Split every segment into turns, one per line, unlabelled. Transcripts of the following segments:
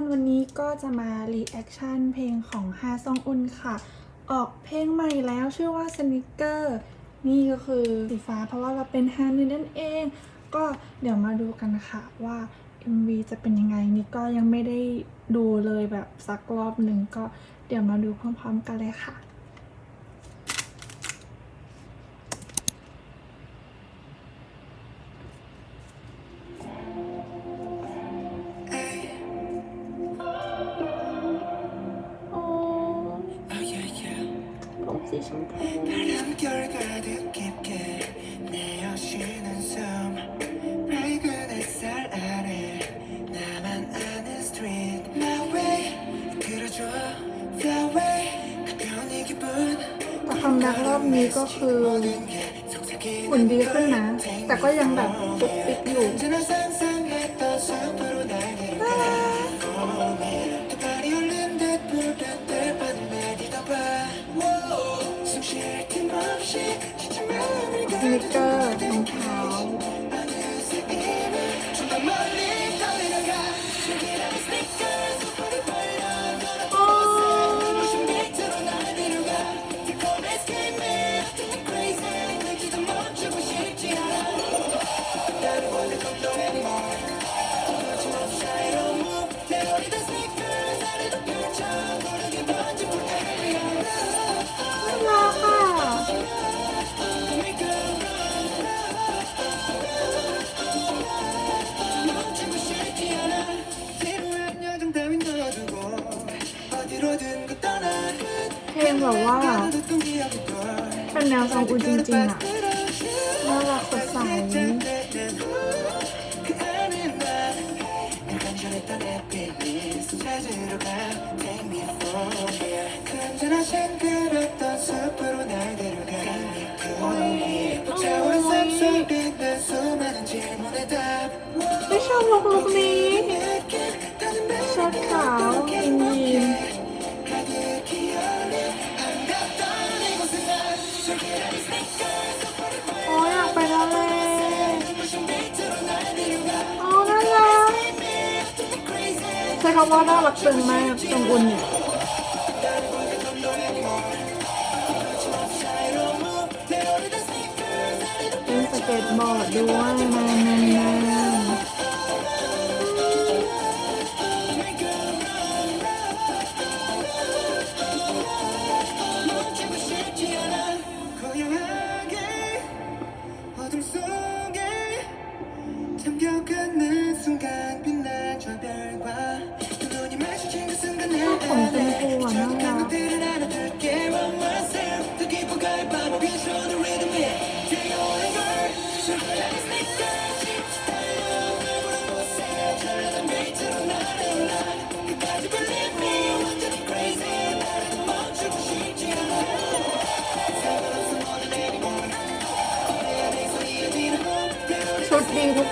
กคนวันนี้ก็จะมารีแอคชั่นเพลงของฮาซองอุนค่ะ ออกเพลงใหม่แล้วชื่อว่าสนิเกอร์นี่ก็คือสีฟ้าเพราะว่าเราเป็นฮานึนั่นเอง ก็เดี๋ยวมาดูกันค่ะว่า MV จะเป็นยังไงนี่ก็ยังไม่ได้ดูเลยแบบสักรอบหนึ่งก็เดี๋ยวมาดูพร้อมๆกันเลยค่ะ
벼운 이 기분
แต่คัมแบ็กรอบนี้ก็คือ
모든 게 속삭이는
หุ่นดีขึ้นนะ แต่ก็ยังแบบปุ๊กปิ๊กอยู่ Dear God. แต่ว่าเป็นแนวซองอูจริงๆอะน่ารักสดใสไม่ชอบลุกลุกนี้ ช้คำว่าน่ารักตึงมากจงอุนเนี่ยเล่นสเก็ตบอร์ดด้วยนะ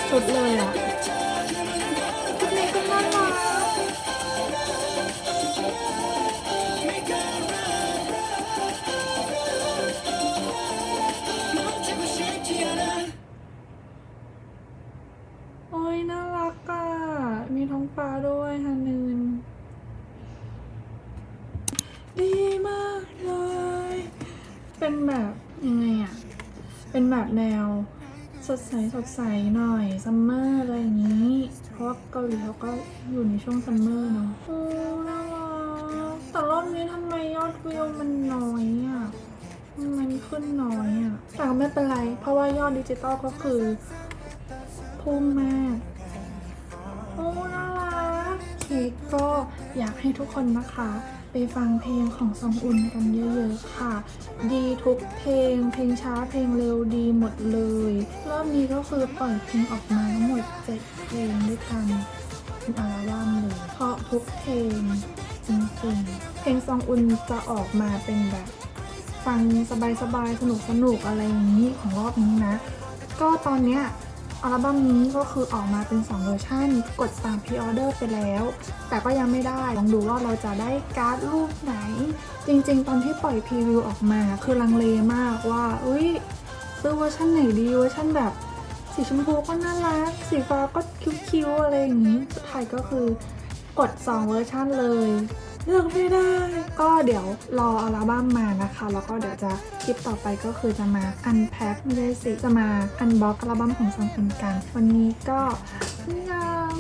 ดดีทุกชุดเลยอะชุดนี้ก็น่ารักโอ้ยน่ารักอะ มีท้องฟ้าด้วยฮานึนดีมากเลย เป็นแบบยังไงอะ เป็นแบบแนว สดใสสดใสหน่อยซัมเมอร์อะไรอย่างนี้ เพราะเกาหลีเขาก็อยู่ในช่วงซัมเมอร์เนาะโอ้น่ารักแต่รอบนี้ทำไมยอดวิวมันน้อยอะมมันขึ้นน้อยอะแต่ก็ไม่เป็นไร เพราะว่ายอดดิจิตอลก็คือพุ่งมากโอ้น่ารักเค้กก็อยากให้ทุกคนนะคะ ไปฟังเพลงของซองอุ่นกันเยอะๆค่ะ ดีทุกเพลง เพลงช้าเพลงเร็วดีหมดเลย รอบนี้ก็คือปล่อยเพลงออกมาทั้งหมด7เพลงด้วยกันเป็นอัลบั้มเลยเพราะทุกเพลงจริงๆเพลงซองอุ่นจะออกมาเป็นแบบ ฟังสบายๆสนุกๆอะไรอย่างนี้ของรอบนี้นะ ก็ตอนเนี้ย อัลบั้มนี้ก็คือออกมาเป็น 2 เวอร์ชันกดสั่งพรีออเดอร์ไปแล้ว แต่ก็ยังไม่ได้ ลองดูว่าเราจะได้การ์ดรูปไหน จริงๆ ตอนที่ปล่อยพรีวิวออกมาคือลังเลมากว่าอุ้ยซื้อเวอร์ชันไหนดีเวอร์ชันแบบสีชมพูก็น่ารัก สีฟ้าก็คิ้วๆอะไรอย่างนี้สุดท้ายก็คือกกด2 เวอร์ชันเลย เลือกไม่ได้ ก็เดี๋ยวรออัลบั้มมานะคะ แล้วก็เดี๋ยวจะคลิปต่อไปก็คือจะมาอันแพ็คไม่ได้สิจะมาอันบ็อกอัลบั้มของซังคุณกัน วันนี้ก็